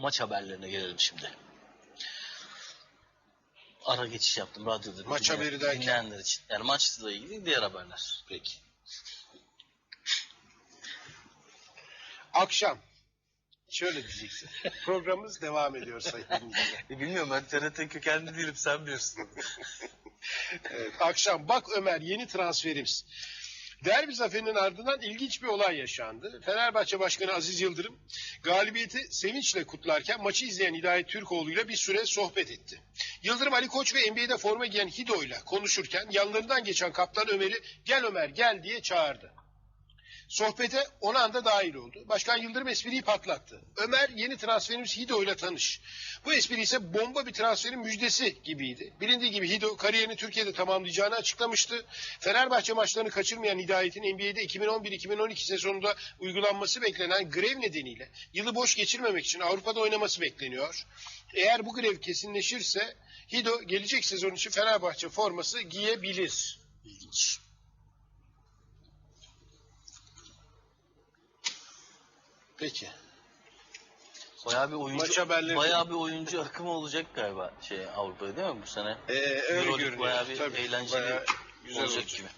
maç haberlerine gelelim şimdi. Ara geçiş yaptım radyoda. Maç dinleyen- haberi derken? Dinleyenler için. Yani maçla ilgili diğer haberler. Peki. Akşam. Şöyle diyeceksin. Programımız devam ediyor sayın dinleyiciler. Bilmiyorum ben TRT kökenli değilim sen bilirsin. Evet, akşam bak Ömer yeni transferimiz. Derbi zaferinin ardından ilginç bir olay yaşandı. Fenerbahçe Başkanı Aziz Yıldırım galibiyeti sevinçle kutlarken maçı izleyen Hidayet Türkoğlu ile bir süre sohbet etti. Yıldırım Ali Koç ve NBA'de forma giyen Hido ile konuşurken yanlarından geçen kaptan Ömer'i gel Ömer gel diye çağırdı. Sohbete ona anda dahil oldu. Başkan Yıldırım espriyi patlattı. Ömer yeni transferimiz Hido ile tanış. Bu espri ise bomba bir transferin müjdesi gibiydi. Bilindiği gibi Hido kariyerini Türkiye'de tamamlayacağını açıklamıştı. Fenerbahçe maçlarını kaçırmayan Hidayet'in NBA'de 2011-2012 sezonunda uygulanması beklenen grev nedeniyle yılı boş geçirmemek için Avrupa'da oynaması bekleniyor. Eğer bu grev kesinleşirse Hido gelecek sezon için Fenerbahçe forması giyebilir. İlginç. Peki. Bayağı bir oyuncu Maç haberleri- bayağı bir oyuncu akımı olacak galiba şey Avrupa'ya değil mi bu sene? Ee, öyle Euroleague görünüyor. bayağı bir eğlenceli bayağı güzel olacak olacak. gibi.